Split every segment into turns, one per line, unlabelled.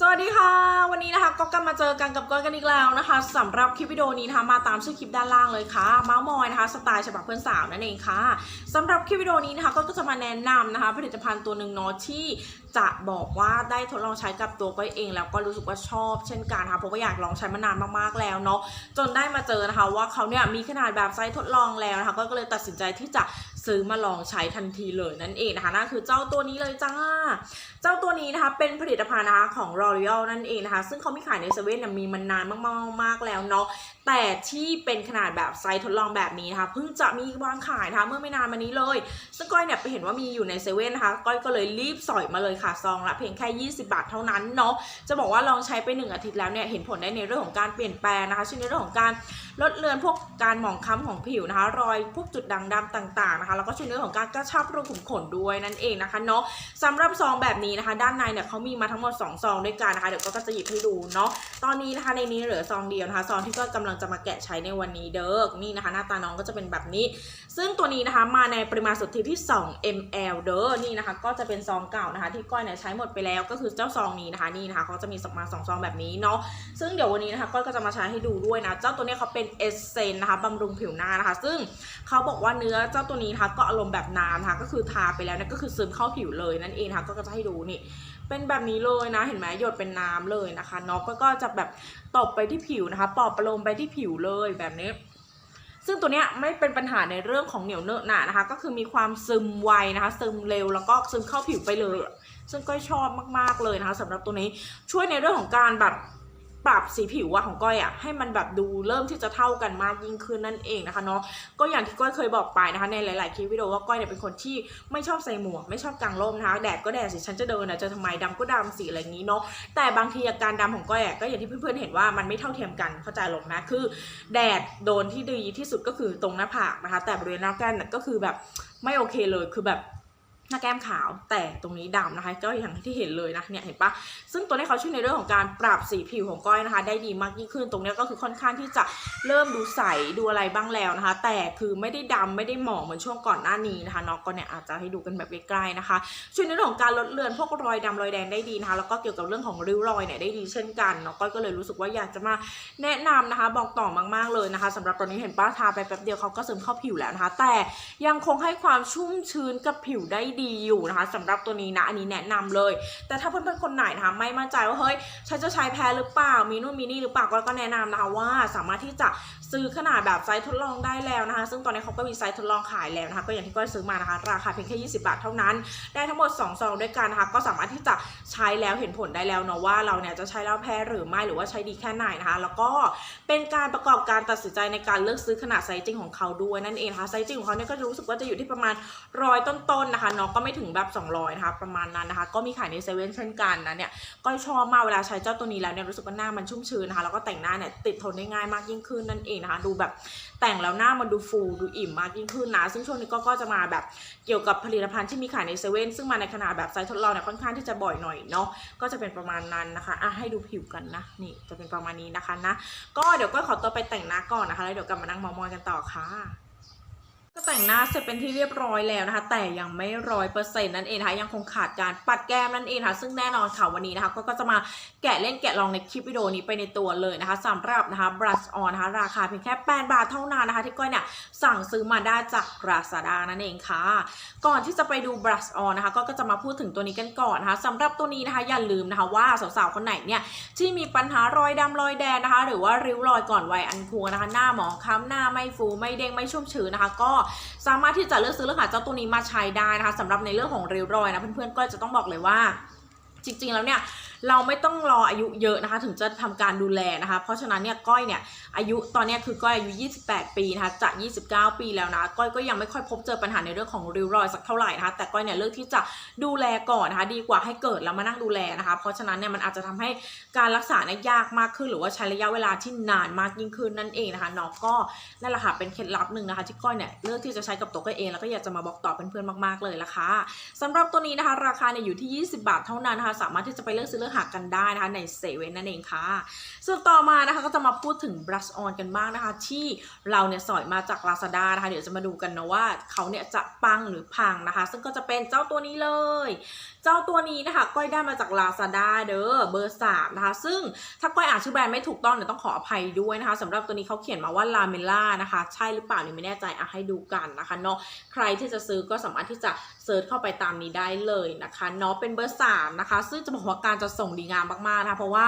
สวัสดีค่ะ วันนี้นะคะก็กลับมาเจอกันกับก้อยกันอีกแล้วนะคะสำหรับคลิปวิดีโอนี้นะคะมาตามชื่อคลิปด้านล่างเลยค่ะเมาส์มอยนะคะสไตล์ฉบับเพื่อนสาวนั่นเองค่ะสำหรับคลิปวิดีโอนี้นะคะก็จะมาแนะนำนะคะ ผลิตภัณฑ์ตัวหนึ่งเนาะที่จะบอกว่าได้ทดลองใช้กับตัวก้อยเองแล้วก็รู้สึกว่าชอบเช่นกันค่ะเพราะว่าอยากลองใช้มานานมากๆแล้วเนาะจนได้มาเจอนะคะว่าเขาเนี่ยมีขนาดแบบไซส์ทดลองแล้วนะคะก็เลยตัดสินใจที่จะ ซื้อมาลองใช้ทันทีเลยนั่นเองนะคะนั่นคือเจ้าตัวนี้เลยจ้า เจ้าตัวนี้นะคะเป็นผลิตภัณฑ์นะคะของ L'Oreal นั่นเองนะคะ ซึ่งเขามีขายในเซเว่นมีมานานมากๆมากๆแล้วเนาะแต่ที่เป็นขนาดแบบไซส์ทดลองแบบนี้นะคะเพิ่งจะมีวางขายนะคะเมื่อไม่นานมานี้เลย ซึ่งก้อยเนี่ยไปเห็นว่ามีอยู่ในเซเว่นนะคะก้อยก็เลยรีบสอยมาเลยค่ะซองละเพียงแค่ 20 บาทเท่านั้นเนาะจะบอกว่าลองใช้ไป 1 อาทิตย์แล้วเนี่ยเห็นผลได้ในเรื่องของการเปลี่ยนแปลงนะคะเช่นในเรื่องของการลดเลือนพวกการหมองคล้ำของผิวนะคะ รอยพวกจุดด่างดำต่างๆนะคะแล้วก็ช่วยในเรื่องของการกระชับรูขุมขนด้วยนั่นเองนะคะเนาะสำหรับซองแบบนี้นะคะ ด้านในเนี่ยเขามีมาทั้งหมด2ซองด้วยกันนะคะเดี๋ยวก็จะหยิบให้ดูเนาะตอนนี้นะคะในนี้เหลือซองเดียวนะคะซองที่ก็กำลังจะมาแกะใช้ในวันนี้เด้อนี่นะคะ หน้าตาน้องก็จะเป็นแบบนี้ ซึ่งตัวนี้นะคะมาในปริมาณสุทธิที่ 2 ml เด้อนี่นะคะ ก็จะเป็นซองเก่านะคะ ที่ก้อยเนี่ยใช้หมดไปแล้วก็คือเจ้าซองนี้นะคะนี่นะคะเขาจะมีสมาสองซองแบบนี้เนาะซึ่งเดี๋ยววันนี้นะคะก้อยก็จะมาใช้ให้ดูด้วยนะเจ้าตัวนี้เขาเป็นเอสเซนนะคะบำรุงผิวหน้านะคะ ซึ่งเขาบอกว่าเนื้อเจ้าตัวนี้นะคะก็อารมณ์แบบน้ำนะคะก็คือทาไปแล้วเนี่ยก็คือซึมเข้าผิวเลยนั่นเองนะคะก็จะให้ดูนี่เป็นแบบนี้เลยนะ เห็นไหมหยดเป็นน้ำเลยนะคะน็อกก็จะแบบตบไปที่ผิวนะคะ ปอบประโลมไปที่ผิวเลยแบบนี้ซึ่งตัวเนี้ยไม่เป็นปัญหาในเรื่องของเหนียวเนอะหนานะคะ ก็คือมีความซึมไวนะคะ ซึมเร็วแล้วก็ซึมเข้าผิวไปเลย ซึ่งก็ชอบมากๆเลยนะคะสำหรับตัวนี้ช่วยในเรื่องของการแบบ ปรับสีผิวอะของก้อยอะให้มันแบบดูเริ่มที่จะเท่ากันมากยิ่งขึ้นนั่นเองนะคะเนาะก็อย่างที่ก้อยเคยบอกไปนะคะ ในหลาย ๆคลิปวิดีโอว่าก้อยเนี่ยเป็นคนที่ไม่ชอบใส่หมวกไม่ชอบกางร่มนะคะแดดก็แดดสิฉันจะเดินอะจะทำไมดำก็ดำสีอะไรอย่างนี้เนาะแต่บางทีอาการดำของก้อยอะก็อย่างที่เพื่อน ๆ เห็นว่ามันไม่เท่าเทียมกันเข้าใจหรอกนะคือ แดดโดนที่ดีที่สุดก็คือตรงหน้าผากนะคะ แต่บริเวณหน้าแก้มก็คือแบบไม่โอเคเลยคือแบบ หน้าแก้มขาวแต่ตรงนี้ดำนะคะก็อย่างที่เห็นเลยนะเนี่ยเห็นปะซึ่งตัวนี้เขาช่วยในเรื่องของการปรับสีผิวของก้อยนะคะ ได้ดีมากยิ่งขึ้นตรงนี้ก็คือค่อนข้างที่จะเริ่มดูใสดูอะไรบ้างแล้วนะคะ แต่คือไม่ได้ดำไม่ได้หมองเหมือนช่วงก่อนหน้านี้นะคะน้องก็เนี่ยอาจจะให้ดูกันแบบใกล้ๆนะคะ ช่วยในเรื่องของการลดเลือนพวกรอยดำรอยแดงได้ดีนะคะ แล้วก็เกี่ยวกับเรื่องของริ้วรอยเนี่ยได้ดีเช่นกันเนาะก้อยก็เลยรู้สึกว่าอยากจะมาแนะนำนะคะ บอกต่อมากๆเลยนะคะสำหรับตอนนี้เห็นป้าทาไปแป๊บเดียวเขาก็ซึมเข้าผิวแล้วนะคะ แต่ยังคงให้ความชุ่มชื้นกับผิวได้ดีอยู่นะคะสำหรับตัวนี้นะอันนี้แนะนำเลย แต่ถ้าเพื่อนๆคนไหนนะคะไม่มั่นใจว่าเฮ้ยฉันจะใช้แพ้หรือเปล่ามีนู่นมีนี่หรือเปล่าก็ก็แนะนำนะคะว่าสามารถที่จะซื้อขนาดแบบไซส์ทดลองได้แล้วนะคะ ซึ่งตอนนี้เขาก็มีไซส์ทดลองขายแล้วนะคะ ก็อย่างที่ก้อยซื้อมานะคะ ราคาเพียงแค่ 20 บาทเท่านั้น ได้ทั้งหมด 2 ซองด้วยกันนะคะ ก็สามารถที่จะใช้แล้วเห็นผลได้แล้วเนาะว่าเราเนี่ยจะใช้แล้วแพ้หรือไม่หรือว่าใช้ดีแค่ไหนนะคะ แล้วก็เป็นการประกอบการตัดสินใจในการเลือกซื้อขนาดไซส์จริงของเขาด้วยนั่นเองนะคะ ไซส์จริงของเขาเนี่ยก็จะรู้สึกว่าจะอยู่ที่ประมาณร้อยต้นๆนะคะเนาะก็ไม่ถึงแบบ 200นะคะประมาณนั้นนะคะ ก็มีขายในเซเว่นเช่นกันนะเนี่ยก็ชอบมากเวลาใช้เจ้าตัวนี้แล้วเนี่ยรู้สึกว่าหน้ามันชุ่มชื้นนะคะแล้วก็แต่งหน้าเนี่ยติดทนได้ง่ายมากยิ่งขึ้นนั่นเองนะคะ ดูแบบแต่งแล้วหน้ามันดูฟูดูอิ่มมากยิ่งขึ้นนะซึ่งช่วงนี้ก็ก็จะมาแบบเกี่ยวกับผลิตภัณฑ์ที่มีขายในเซเว่นซึ่งมาในขนาดแบบไซส์ทดลองเนี่ยค่อนข้างที่จะบ่อยหน่อยเนาะก็จะเป็นประมาณนั้นนะคะอะให้ดูผิวกันนะนี่จะเป็นประมาณนี้นะคะนะก็เดี๋ยวก็ขอตัวไปแต่งหน้าก่อนนะคะแล้วเดี๋ยวกลับมานั่งมามอยกันต่อค่ะ ก็แต่งหน้าเสร็จเป็นที่เรียบร้อยแล้วนะคะ แต่ยังไม่ร้อยเปอร์เซ็นต์นั่นเองนะคะยังคงขาดการปัดแก้มนั่นเองค่ะซึ่งแน่นอนค่ะวันนี้นะคะ ก็จะมาแกะเล่นแกะลองในคลิปวิดีโอนี้ไปในตัวเลยนะคะสำหรับนะคะ brush on นะคะราคาเพียงแค่8บาทเท่านั้นนะคะที่ก้อยเนี่ยสั่งซื้อมาได้จาก Lazada นั่นเองค่ะ ก่อนที่จะไปดู brush on นะคะ ก็จะมาพูดถึงตัวนี้กันก่อนนะคะสำหรับตัวนี้นะคะอย่าลืมนะคะว่าสาวๆคนไหนเนี่ยที่มีปัญหารอยดำรอยแดงนะคะ หรือว่าริ้วรอยก่อนวัยอันควรนะคะ หน้าหมองคล้ำหน้าไม่ฟูไม่เด้งไม่ชุ่มชื้นนะคะก็สามารถที่จะเลือกซื้อเลือกหาเจ้าตัวนี้มาใช้ได้นะคะสำหรับในเรื่องของริ้วรอยนะเพื่อนๆก็จะต้องบอกเลยว่า จริงๆแล้วเนี่ย เราไม่ต้องรออายุเยอะนะคะ ถึงจะทำการดูแลนะคะ เพราะฉะนั้นเนี่ยก้อยเนี่ยอายุตอนนี้คือก้อยอายุ 28 ปีนะคะจะ 29 ปีแล้วนะก้อยก็ยังไม่ค่อยพบเจอปัญหาในเรื่องของริ้วรอยสักเท่าไหร่นะคะ แต่ก้อยเนี่ยเลือกที่จะดูแลก่อนนะคะ ดีกว่าให้เกิดแล้วมานั่งดูแลนะคะ เพราะฉะนั้นเนี่ยมันอาจจะทำให้การรักษาเนี่ยยากมากขึ้น หรือว่าใช้ระยะเวลาที่นานมากยิ่งขึ้นนั่นเองนะคะเนาะก็นั่นแหละค่ะเป็นเคล็ดลับหนึ่งนะคะ ที่ก้อยเนี่ยเลือกที่จะใช้กับตัวก้อยเองแล้วก็อยากจะมาบอกต่อเพื่อนๆมาก ๆเลยละค่ะสำหรับตัวนี้นะคะ ราคาเนี่ยอยู่ที่ 20 บาทเท่านั้นนะคะ สามารถที่จะไปเลือกซื้อเลือกหากันได้นะคะในเซเว่นนั่นเองค่ะ ส่วนต่อมานะคะก็จะมาพูดถึง brush on กันบ้างนะคะ ที่เราเนี่ยสอยมาจาก Lazada นะคะ เดี๋ยวจะมาดูกันนะว่าเขาเนี่ยจะปังหรือพังนะคะ ซึ่งก็จะเป็นเจ้าตัวนี้เลยเจ้าตัวนี้นะคะก้อยได้มาจาก Lazada เด้อเบอร์3นะคะซึ่งถ้าก้อยอ่านชื่อแบรนด์ไม่ถูกต้องเนี่ยต้องขออภัยด้วยนะคะสำหรับตัวนี้เขาเขียนมาว่า La m e l a นะคะ ใช่หรือเปล่านี่ไม่แน่ใจอะให้ดูกันนะคะเนาะใครที่จะซื้อก็สามารถที่จะเซิร์ชเข้าไปตามนี้ได้เลยนะคะเนาะเป็นเบอร์3นะคะ ซึ่งจะบอกว่าการจะส่งดีงามมากๆนะคะเพราะว่า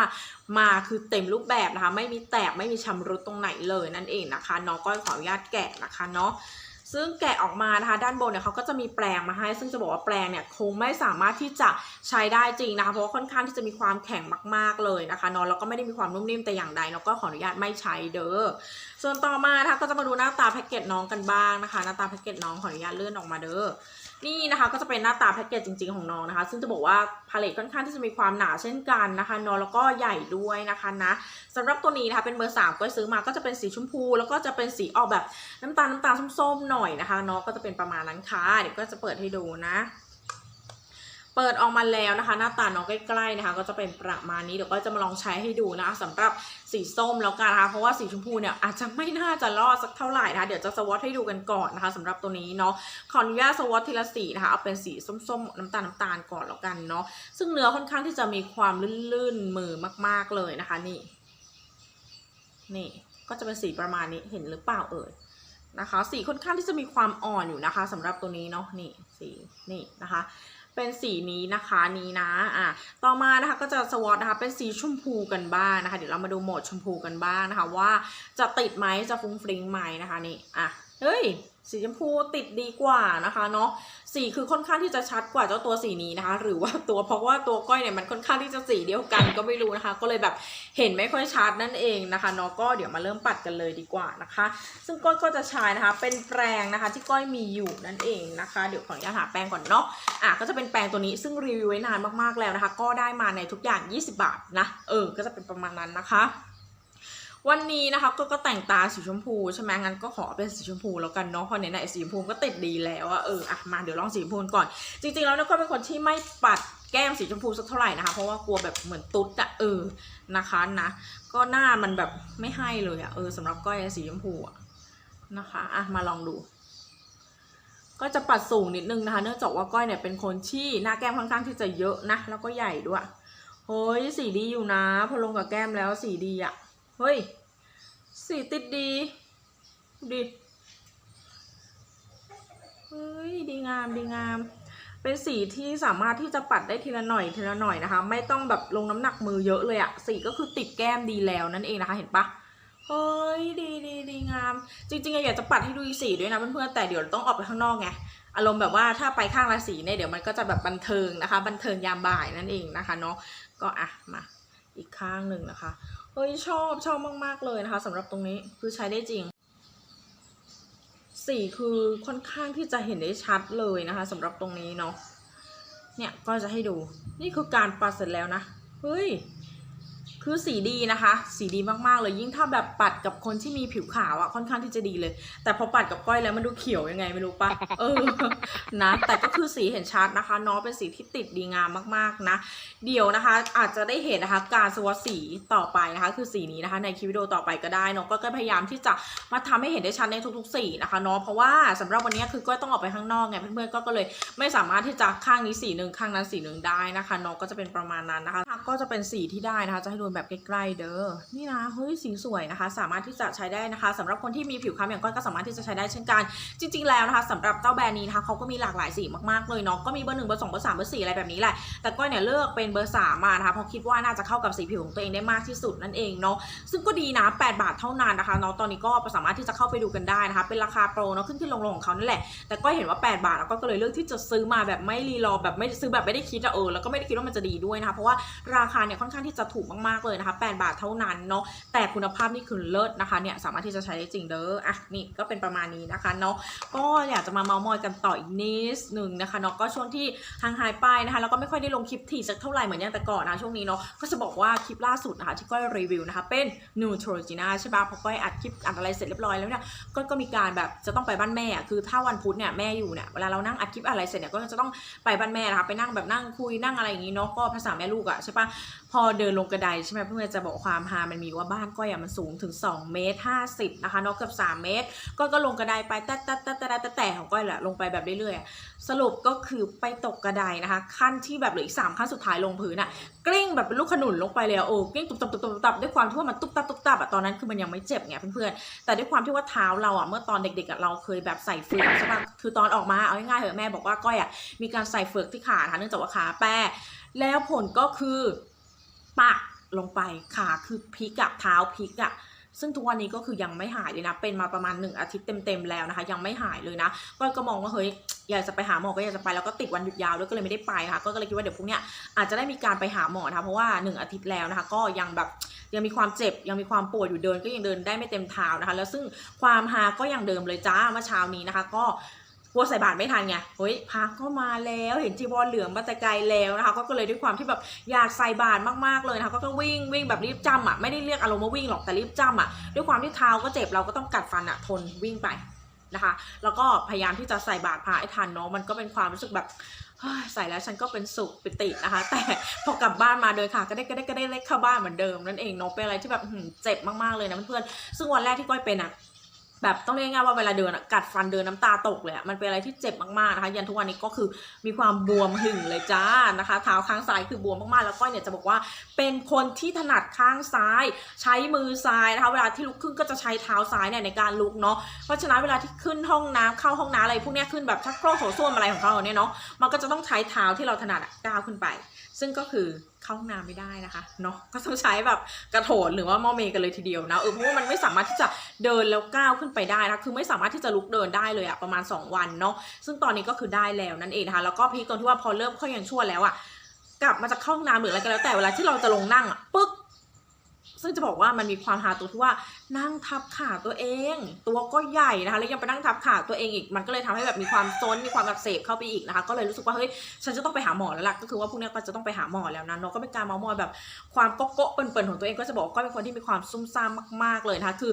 มาคือเต็มรูปแบบนะคะ ไม่มีแตกไม่มีชำรุดตรงไหนเลยนั่นเองนะคะเนาะก้อยขออนุญาตแกะนะคะเนาะ ซึ่งแกะออกมานะคะด้านบนเนี่ยเขาก็จะมีแปลงมาให้ ซึ่งจะบอกว่าแปลงเนี่ยคงไม่สามารถที่จะใช้ได้จริงนะคะ เพราะว่าค่อนข้างที่จะมีความแข็งมาก ๆเลยนะคะนอนแล้วก็ไม่ได้มีความนุ่มนิ่มแต่อย่างใดเราก็ขออนุญาตไม่ใช้เด้อส่วนต่อมานะคะก็จะมาดูหน้าตาแพ็กเกจน้องกันบ้างนะคะ หน้าตาแพ็กเกจน้องขออนุญาตเลื่อนออกมาเด้อ นี่นะคะก็จะเป็นหน้าตาแพ็กเกจจริง ๆของน้องนะคะ ซึ่งจะบอกว่าพาเลทค่อนข้างที่จะมีความหนาเช่นกันนะคะเนองแล้วก็ใหญ่ด้วยนะคะนะสำหรับตัวนี้นะคะเป็นเบอร์สามก็ซื้อมาก็จะเป็นสีชมพู แล้วก็จะเป็นสีออกแบบน้ำตาลน้ำตาลส้มๆหน่อยนะคะน้องก็จะเป็นประมาณนั้นค่ะเดี๋ยวก็จะเปิดให้ดูนะ เปิดออกมาแล้วนะคะ หน้าตาน้องใกล้ๆนะคะ ก็จะเป็นประมาณนี้เดี๋ยวก็จะมาลองใช้ให้ดูนะคะสำหรับสีส้มแล้วกันนะคะเพราะว่าสีชมพูเนี่ยอาจจะไม่น่าจะรอดสักเท่าไหร่นะคะเดี๋ยวจะสวอตให้ดูกันก่อนนะคะสำหรับตัวนี้เนาะขออนุญาตสวอตทีละสีนะคะเอาเป็นสีส้มๆน้ำตาลน้ำตาลก่อนแล้วกันเนาะซึ่งเนื้อค่อนข้างที่จะมีความลื่นๆมือมาก ๆเลยนะคะนี่นี่ก็จะเป็นสีประมาณนี้เห็นหรือเปล่าเอ่ยนะคะ สีค่อนข้างที่จะมีความอ่อนอยู่นะคะสำหรับตัวนี้เนาะนี่สีนี่นะคะ เป็นสีนี้นะคะนี้นะอะต่อมานะคะก็จะสวอตนะคะเป็นสีชมพูกันบ้างนะคะ เดี๋ยวเรามาดูโหมดชมพูกันบ้างนะคะ ว่าจะติดไหมจะฟุ้งฟริ้งไหมนะคะนี่อะเฮ้ย สีชมพูติดดีกว่านะคะเนาะสีคือค่อนข้างที่จะชัดกว่าเจ้าตัวสีนี้นะคะ หรือว่าตัวเพราะว่าตัวก้อยเนี่ยมันค่อนข้างที่จะสีเดียวกัน ก็ไม่รู้นะคะ ก็เลยแบบเห็นไม่ค่อยชัดนั่นเองนะคะเนาะก็เดี๋ยวมาเริ่มปัดกันเลยดีกว่านะคะ ซึ่งก้อยก็จะใช้นะคะ เป็นแปรงนะคะ ที่ก้อยมีอยู่นั่นเองนะคะ เดี๋ยวขออนุญาตหาแปรงก่อนเนาะอะก็จะเป็นแปรงตัวนี้ซึ่งรีวิวไว้นานมากๆแล้วนะคะ ก็ได้มาในทุกอย่าง 20 บาทนะเออก็จะเป็นประมาณนั้นนะคะ วันนี้นะคะก็ก็แต่งตาสีชมพูใช่ไหมงั้นก็ขอเป็นสีชมพูแล้วกันเนาะเพราะไหนๆสีชมพูก็ติดดีแล้วอะเอออะมาเดี๋ยวลองสีชมพูก่อน จริงๆแล้วเนี่ยก็เป็นคนที่ไม่ปัดแก้มสีชมพูสักเท่าไหร่นะคะ เพราะว่ากลัวแบบเหมือนตุ๊ดอะเออนะคะนะก็หน้ามันแบบไม่ให้เลยอะเออสำหรับก้อยสีชมพูอะนะคะอะมาลองดู ก็จะปัดสูงนิดนึงนะคะ เนื่องจากว่าก้อยเนี่ยเป็นคนที่หน้าแก้มค่อนข้างที่จะเยอะนะแล้วก็ใหญ่ด้วยเฮ้ยสีดีอยู่นะพอลงกับแก้มแล้วสีดีอะ เฮ้ย สีติดดีดูดิเฮ้ย ดีงาม ดีงาม เป็นสีที่สามารถที่จะปัดได้ทีละหน่อยทีละหน่อยนะคะ ไม่ต้องแบบลงน้ำหนักมือเยอะเลยอะสีก็คือติดแก้มดีแล้วนั่นเองนะคะ เห็นปะเฮ้ยดีดีดีงาม จริงๆอะอยากจะปัดให้ดูสีด้วยนะเพื่อนๆแต่เดี๋ยวต้องออกไปข้างนอกไงอารมณ์แบบว่าถ้าไปข้างละสีเนี่ยเดี๋ยวมันก็จะแบบบันเทิงนะคะ บันเทิงยามบ่ายนั่นเองนะคะเนาะก็อะมาอีกข้างหนึ่งนะคะ เฮ้ยชอบชอบมาก ๆ เลยนะคะสำหรับตรงนี้คือใช้ได้จริง สีคือค่อนข้างที่จะเห็นได้ชัดเลยนะคะสำหรับตรงนี้เนาะเนี่ยก็จะให้ดูนี่คือการปัดเสร็จแล้วนะเฮ้ย คือสีดีนะคะ สีดีมากๆเลยยิ่งถ้าแบบปัดกับคนที่มีผิวขาวอะค่อนข้างที่จะดีเลย แต่พอปัดกับก้อยแล้วมันดูเขียวยังไงไม่รู้ปะเออนะ แต่ก็คือสีเห็นชัดนะคะเนาะเป็นสีที่ติดดีงามมากๆนะ เดี๋ยวนะคะ อาจจะได้เห็นนะคะ การสวอตสีต่อไปนะคะ คือสีนี้นะคะ ในคลิปวิดีโอต่อไปก็ได้นาะก็ก็พยายามที่จะมาทำให้เห็นได้ชัดในทุกๆสีนะคะเนาะเพราะว่าสำหรับวันนี้คือก็ต้องออกไปข้างนอกไงเพื่อนๆก็เลยไม่สามารถที่จะข้างนี้สีหนึ่งข้างนั้นสีหนึ่งได้นะคะเนาะก็จะเป็นประมาณนั้นนะคะก็จะเป็นสีที่ได้นะคะจะให้ดูแบบใกล้ๆเด้อนี่นะเฮ้ยสีสวยนะคะ สามารถที่จะใช้ได้นะคะสำหรับคนที่มีผิวคล้ำอย่างก้อยก็สามารถที่จะใช้ได้เช่นกัน จริง ๆแล้วนะคะสำหรับเจ้าแบรนด์นี้นะคะเขาก็มีหลากหลายสีมากๆเลยเนาะก็มีเบอร์หนึ่งเบอร์สองเบอร์สามเบอร์สี่อะไรแบบนี้แหละแต่ก้อยเนี่ยเลือกเป็นเบอร์สามมานะคะเพราะคิดว่าน่าจะเข้ากับสีผิวของตัวเองได้มากที่สุดนั่นเองเนาะซึ่งก็ดีนะ8บาทเท่านั้นนะคะเนาะตอนนี้ก็สามารถที่จะเข้าไปดูกันได้นะคะเป็นราคาโปรเนาะขึ้นขึ้นลงๆของเขานั่นแหละแต่ก็เห็นว่า 8 บาทแล้วก็เลยเลือกที่จะซื้อมาแบบไม่รีรอแบบไม่ซื้อแบบไม่ได้คิดอะเออแล้วก็ไม่ได้คิดว่ามันจะดีด้วยนะคะเพราะว่าราคาเนี่ยค่อนข้างที่จะถูกมากเลยนะคะ 8 บาทเท่านั้นเนาะแต่คุณภาพนี่คือเลิศนะคะเนี่ยสามารถที่จะใช้ได้จริงเด้ออะนี่ก็เป็นประมาณนี้นะคะเนาะก็อยากจะมาเมาท์มอยกันต่ออีกนิดนึงนะคะเนาะก็ช่วงที่ห่างหายไปนะคะแล้วก็ไม่ค่อยได้ลงคลิปถี่สักเท่าไหร่เหมือนอย่างแต่ก่อนนะช่วงนี้เนาะก็จะบอกว่าคลิปล่าสุดนะคะที่ก้อยรีวิวนะคะเป็น Neutrogena ใช่ปะพอก้อยอัดคลิปอัดอะไรเสร็จเรียบร้อยแล้วเนี่ยก็ก็มีการแบบจะต้องไปบ้านแม่คือถ้าวันพุธเนี่ยแม่อยู่เนี่ยเวลาเรานั่งอัดคลิปอะไรเสร็จเนี่ยก็จะต้องไปบ้านแม่นะคะไปนั่งแบบนั่งคุยนั่งอะไรอย่างงี้เนาะก็ภาษาแม่ลูกอะใช่ปะ พอเดินลงกระไดใช่ไหมเพื่อนจะบอกความฮามันมีว่าบ้านก้อยอะมันสูงถึง 2 เมตร 50 นะคะนอกเกือบ3 เมตรก็ก็ลงกระไดไปแต๊ะแต๊ะแต๊ะแต๊ะแต๊ะแต่ของก้อยแหละลงไปแบบเรื่อยๆ สรุปก็คือไปตกกระไดนะคะ ขั้นที่แบบเหลืออีกสามขั้นสุดท้ายลงพื้นอะกลิ้งแบบเป็นลูกขนุนลงไปเลยโอ้กลิ้งตุบตับตุบตับตุบตับด้วยความที่ว่ามันตุบตับตุบตับอะตอนนั้นคือมันยังไม่เจ็บไงเพื่อนๆแต่ด้วยความที่ว่าเท้าเราอะเมื่อตอนเด็กๆอะเราเคยแบบใส่เฟือกใช่ปะคือตอนออกมาเอาง่ายๆเถอะแม่บอกว่าก้อยอะมีการใส่เฟือกที่ขานะคะเนื่องจากว่าขาแป้แล้วผลก็คือ ปักลงไปขาคือพลิกอะเท้าพลิกอะซึ่งทุกวันนี้ก็คือยังไม่หายเลยนะ เป็นมาประมาณหนึ่งอาทิตย์เต็มๆแล้วนะคะ ยังไม่หายเลยนะก็ก็มองว่าเฮ้ยอยากจะไปหาหมอก็อยากจะไปแล้วก็ติดวันหยุดยาวด้วยก็เลยไม่ได้ไปค่ะ ก็เลยคิดว่าเดี๋ยวพรุ่งเนี้ยอาจจะได้มีการไปหาหมอนะคะเพราะว่าหนึ่งอาทิตย์แล้วนะคะ ก็ยังแบบยังมีความเจ็บยังมีความปวดอยู่เดินก็ยังเดินได้ไม่เต็มเท้านะคะ แล้วซึ่งความฮาก็ยังเดิมเลยจ้าเมื่อเช้านี้นะคะ ก็ กลัวใส่บาตรไม่ทันไงเฮ้ยพระก็มาแล้วเห็นจีวรเหลืองมาแต่ไกลแล้วนะคะ ก็เลยด้วยความที่แบบอยากใส่บาตรมากๆเลยนะคะก็ก็วิ่งวิ่งแบบรีบจำอะไม่ได้เรียกอารมณ์ว่าวิ่งหรอกแต่รีบจำอะด้วยความที่เท้าก็เจ็บเราก็ต้องกัดฟันอะทนวิ่งไปนะคะ แล้วก็พยายามที่จะใส่บาตรพระให้ทันเนาะมันก็เป็นความรู้สึกแบบใส่แล้วฉันก็เป็นสุขปิตินะคะ แต่พอกลับบ้านมาเดินค่ะ ก็ได้ก็ได้ก็ได้เล็กเข้าบ้านเหมือนเดิมนั่นเองเนาะเป็นอะไรที่แบบเจ็บมากๆเลยนะเพื่อนๆซึ่งวันแรกที่ก้อยเป็นอะ แบบต้องเรียกง่ายว่าเวลาเดินกัดฟันเดินน้ำตาตกเลยมันเป็นอะไรที่เจ็บมากๆนะคะ ยันทุกวันนี้ก็คือมีความบวมหึ่งเลยจ้านะคะเท้าข้างซ้ายคือบวมมากๆแล้วก้อยเนี่ยจะบอกว่าเป็นคนที่ถนัดข้างซ้าย ใช้มือซ้ายนะคะเวลาที่ลุกขึ้นก็จะใช้เท้าซ้ายเนี่ยในการลุกเนาะเพราะฉะนั้นเวลาที่ขึ้นห้องน้ำเข้าห้องน้ำอะไรพวกนี้ขึ้นแบบชักโครกโถส้วมอะไรของเขาเนี่ยเนาะมันก็จะต้องใช้เท้าที่เราถนัดก้าวขึ้นไป ซึ่งก็คือเข้าห้องน้ำไม่ได้นะคะเนาะก็ต้องใช้แบบกระโถนหรือว่าหม้อเมกันเลยทีเดียวนะเออเพราะว่ามันไม่สามารถที่จะเดินแล้วก้าวขึ้นไปได้นะคือไม่สามารถที่จะลุกเดินได้เลยอะประมาณ 2 วันเนาะซึ่งตอนนี้ก็คือได้แล้วนั่นเองนะคะแล้วก็พีคตรงที่ว่าพอเริ่มค่อยยังชั่วแล้วอะกลับมาจากเข้าห้องน้ำหรืออะไรก็แล้วแต่เวลาที่เราจะลงนั่งอะปึ๊ก ซึ่งจะบอกว่ามันมีความหาตัวที่ว่านั่งทับขาตัวเอง ตัวก็ใหญ่นะคะแล้วยังไปนั่งทับขาตัวเองอีก มันก็เลยทำให้แบบมีความซนมีความอักเสบเข้าไปอีกนะคะ ก็เลยรู้สึกว่าเฮ้ยฉันจะต้องไปหาหมอแล้วล่ะก็คือว่าพรุ่งนี้ก็จะต้องไปหาหมอแล้วนะเนาะก็เป็นการเมาส์มอยแบบความโก๊ะโก้เปิ่นๆของตัวเองก็จะบอกก็เป็นคนที่มีความซุ่มซ่ามมากๆเลยนะคะคือ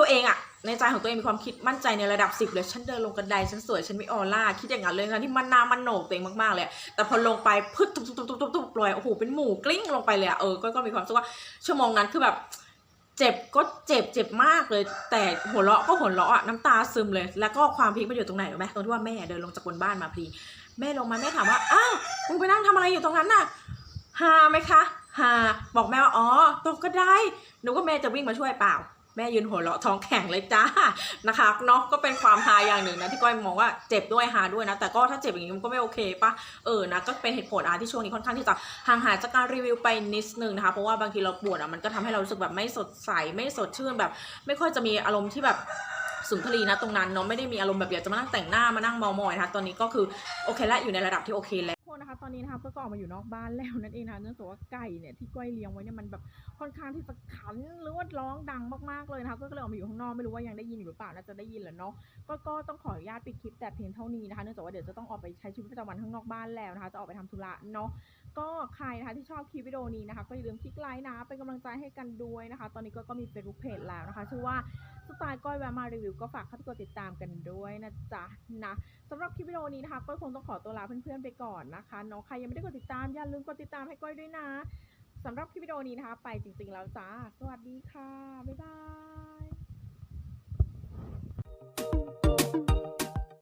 ตัวเองอะในใจของตัวเองมีความคิดมั่นใจในระดับสิบเลยฉันเดินลงกระไดฉันสวยฉันมีออร่าคิดอย่างนั้นเลยนะที่มันนามันโหนกตัวเองมากๆเลย แต่พอลงไปพึดตุบตุบตุบตุบตุบตุบลอยโอ้โหเป็นหมูกลิ้งลงไปเลยอะเออก็ก็มีความรู้สึกว่าชั่วโมงนั้นคือแบบเจ็บก็เจ็บเจ็บมากเลย แต่หัวเราะก็หัวเราะอะน้ำตาซึมเลย แล้วก็ความพีคมันอยู่ตรงไหนรู้ไหมตรงที่ว่าแม่เดินลงจากบนบ้านมาพอดีแม่ลงมาแม่ถามว่าอ้าวมึงไปนั่งทำอะไรอยู่ตรงนั้นน่ะฮาไหมคะฮาบอกแม่ว่าอ๋อตกก็ได้หนูก็แม่จะวิ่งมาช่วยเปล่า แม่ยืนหัวเราะท้องแข็งเลยจ้านะคะเนาะก็เป็นความฮาอย่างหนึ่งนะที่ก้อยมองว่าเจ็บด้วยฮาด้วยนะ แต่ก็ถ้าเจ็บอย่างนี้มันก็ไม่โอเคปะเออนะก็เป็นเหตุผลอะที่ช่วงนี้ค่อนข้างที่จะห่างหายจากการรีวิวไปนิดนึงนะคะเพราะว่าบางทีเราปวดอะมันก็ทำให้เรารู้สึกแบบไม่สดใสไม่สดชื่นแบบ ไม่ค่อยจะมีอารมณ์ที่แบบสุนทรีนะตรงนั้นเนาะไม่ได้มีอารมณ์แบบอยากจะมานั่งแต่งหน้ามานั่งเมามอยนะคะตอนนี้ก็คือโอเคแล้วอยู่ในระดับที่โอเคแล้ว นะคะ ตอนนี้นะคะก็ออกมาอยู่นอกบ้านแล้วนั่นเองนะคะเนื่องจากว่าไก่เนี่ยที่ก้อยเลี้ยงไว้เนี่ยมันแบบค่อนข้างที่จะขันหรือว่าร้องดังมากๆเลยนะคะก็เลยออกมาอยู่ข้างนอกไม่รู้ว่ายังได้ยินอยู่หรือเปล่าน่าจะได้ยินแหละเนาะก็ก็ต้องขออนุญาตปิดคลิปแต่เพียงเท่านี้นะคะเนื่องจากว่าเดี๋ยวจะต้องออกไปใช้ชีวิตประจำวันข้างนอกบ้านแล้วนะคะจะออกไปทำธุระเนาะ ก็ใครนะคะที่ชอบคลิปวิดีโอนี้นะคะก็อย่าลืมคลิกไลค์นะเป็นกำลังใจให้กันด้วยนะคะ ตอนนี้ก็ก็มี Facebook Page แล้วนะคะ ชื่อว่าสไตล์ก้อยแวะมารีวิวก็ฝากเข้าไปกดติดตามกันด้วยนะจ๊ะนะสำหรับคลิปวิดีโอนี้นะคะก็คงต้องขอตัวลาเพื่อนๆไปก่อนนะคะเนาะใครยังไม่ได้กดติดตามอย่าลืมกดติดตามให้ก้อยด้วยนะสำหรับคลิปวิดีโอนี้นะคะ ไปจริง ๆ แล้วจ้าสวัสดีค่ะบ๊ายบาย